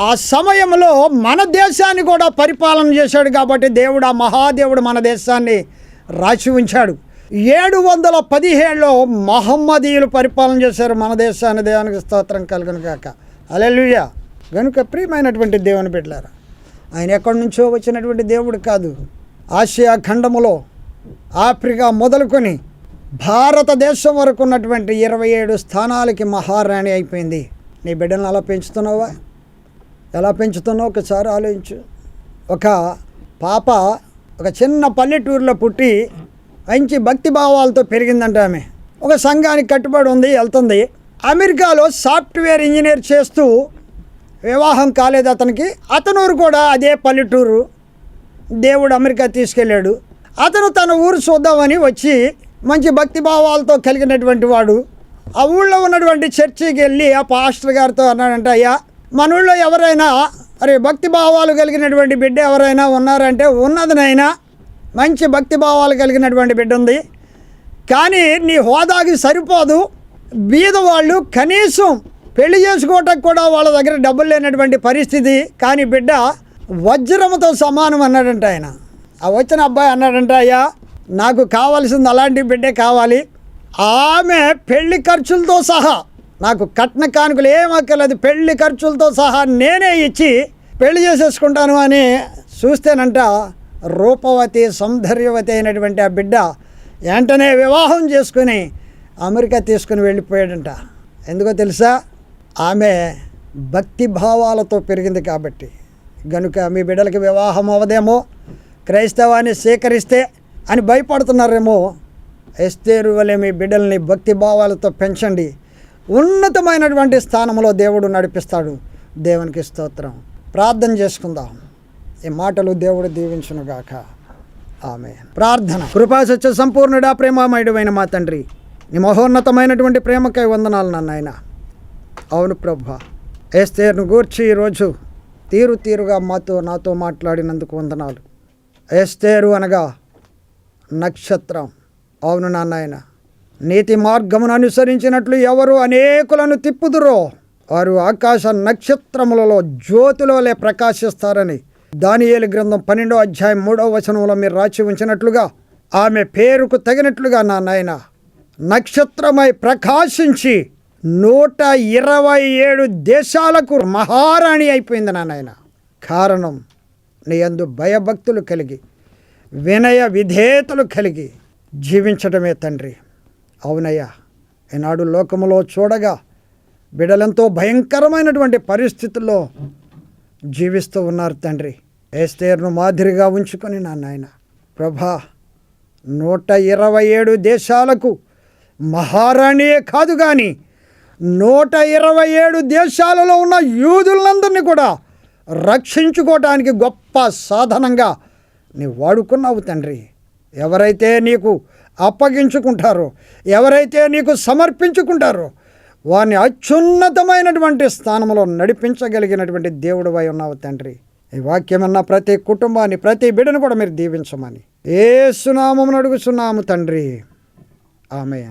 ఆ సమయంలో మన దేశాన్ని కూడా పరిపాలన చేశాడు కాబట్టి దేవుడు ఆ మహాదేవుడు మన దేశాన్ని రాసి ఉంచాడు. ఏడు వందల పదిహేడులో మహమ్మదీయులు పరిపాలన చేశారు మన దేశాన్ని. దేవానికి స్తోత్రం కలుగును కాక అలెలుయ కనుక ప్రియమైనటువంటి దేవుని బిడ్డలారా ఆయన ఎక్కడి నుంచో వచ్చినటువంటి దేవుడు కాదు. ఆసియా ఖండములో ఆఫ్రికా మొదలుకొని భారతదేశం వరకు ఉన్నటువంటి ఇరవై ఏడు స్థానాలకి మహారాణి అయిపోయింది. నీ బిడ్డలను అలా పెంచుతున్నావా? ఎలా పెంచుతున్నావు ఒకసారి ఆలోచించు. ఒక పాప ఒక చిన్న పల్లెటూరులో పుట్టి మంచి భక్తి భావాలతో పెరిగిందంట ఆమె. ఒక సంఘానికి కట్టుబడి ఉంది వెళ్తుంది. అమెరికాలో సాఫ్ట్వేర్ ఇంజనీర్ చేస్తూ వివాహం కాలేదు అతనికి. అతనూరు కూడా అదే పల్లెటూరు. దేవుడు అమెరికా తీసుకెళ్ళాడు. అతను తన ఊరు చూద్దామని వచ్చి మంచి భక్తి భావాలతో కలిగినటువంటి వాడు. ఆ ఊళ్ళో ఉన్నటువంటి చర్చికి వెళ్ళి ఆ పాస్టర్ గారితో అన్నాడంట అయ్యా మన ఎవరైనా అరే భక్తి భావాలు కలిగినటువంటి బిడ్డ ఎవరైనా ఉన్నారంటే ఉన్నదినైనా మంచి భక్తి భావాలు కలిగినటువంటి బిడ్డ ఉంది. కానీ నీ హోదాకి సరిపోదు. బీద వాళ్ళు కనీసం పెళ్ళి చేసుకోవటం కూడా వాళ్ళ దగ్గర డబ్బులు లేనటువంటి పరిస్థితి. కానీ బిడ్డ వజ్రముతో సమానం అన్నాడంట ఆయన. ఆ వచ్చిన అబ్బాయి అన్నాడంట అయ్యా నాకు కావాల్సింది అలాంటి బిడ్డే కావాలి. ఆమె పెళ్ళి ఖర్చులతో సహా నాకు కట్న కానుకలు ఏమక్కర్లేదు పెళ్ళి ఖర్చులతో సహా నేనే ఇచ్చి పెళ్ళి చేసేసుకుంటాను అని చూస్తేనంట రూపవతి సౌందర్యవతి అయినటువంటి ఆ బిడ్డ వెంటనే వివాహం చేసుకుని అమెరికా తీసుకుని వెళ్ళిపోయాడంట. ఎందుకో తెలుసా? ఆమె భక్తి భావాలతో పెరిగింది కాబట్టి. గనుక మీ బిడ్డలకి వివాహం అవదేమో క్రైస్తవాన్ని స్వీకరిస్తే అని భయపడుతున్నారేమో ఎస్తేరు వలె మీ బిడ్డల్ని భక్తి భావాలతో పెంచండి. ఉన్నతమైనటువంటి స్థానంలో దేవుడు నడిపిస్తాడు. దేవునికి స్తోత్రం. ప్రార్థన చేసుకుందాం. ఈ మాటలు దేవుడు దీవించునుగాక. ఆమె ప్రార్థన. కృపాసత్య సంపూర్ణుడా ప్రేమమయుడమైన మా తండ్రి. నీ మహోన్నతమైనటువంటి ప్రేమకై వందనాలు నాయన. అవును ప్రభ. ఏస్తేర్ను గూర్చి ఈరోజు తీరు తీరుగా మాతో నాతో మాట్లాడినందుకు వందనాలు. ఏస్తేరు అనగా నక్షత్రం. అవును నాన్న నీతి మార్గమును అనుసరించినట్లు ఎవరు అనేకులను తిప్పుదురో వారు ఆకాశ నక్షత్రములలో జ్యోతిలోలే ప్రకాశిస్తారని దానియేలు గ్రంథం పన్నెండో అధ్యాయం మూడో వచనంలో మీరు రాచి ఉంచినట్లుగా ఆమె పేరుకు తగినట్లుగా నా నాయన నక్షత్రమై ప్రకాశించి నూట ఇరవై ఏడు దేశాలకు మహారాణి అయిపోయింది నా నాయన. కారణం నీ యందు భయభక్తులు కలిగి వినయ విధేయతలు కలిగి జీవించడమే తండ్రి. అవునయ్యా. ఈనాడు లోకములో చూడగా బిడలెంతో భయంకరమైనటువంటి పరిస్థితుల్లో జీవిస్తూ ఉన్నారు తండ్రి. ఏస్తేర్ను మాదిరిగా ఉంచుకొని నా నాయన. ప్రభా నూట ఇరవై ఏడు దేశాలకు మహారాణియే కాదు కానీ నూట ఇరవై ఏడు దేశాలలో ఉన్న యూదులందరినీ కూడా రక్షించుకోవటానికి గొప్ప సాధనంగా నీ వాడుకున్నావు తండ్రి. ఎవరైతే నీకు అప్పగించుకుంటారో ఎవరైతే నీకు సమర్పించుకుంటారో వారిని అత్యున్నతమైనటువంటి స్థానంలో నడిపించగలిగినటువంటి దేవుడు ఉన్నావు తండ్రి. ఈ వాక్యమన్న ప్రతి కుటుంబాన్ని ప్రతి బిడ్డను కూడా మీరు దీవించమని. ఏ సునామమును అడుగుచున్నాము తండ్రి. ఆమె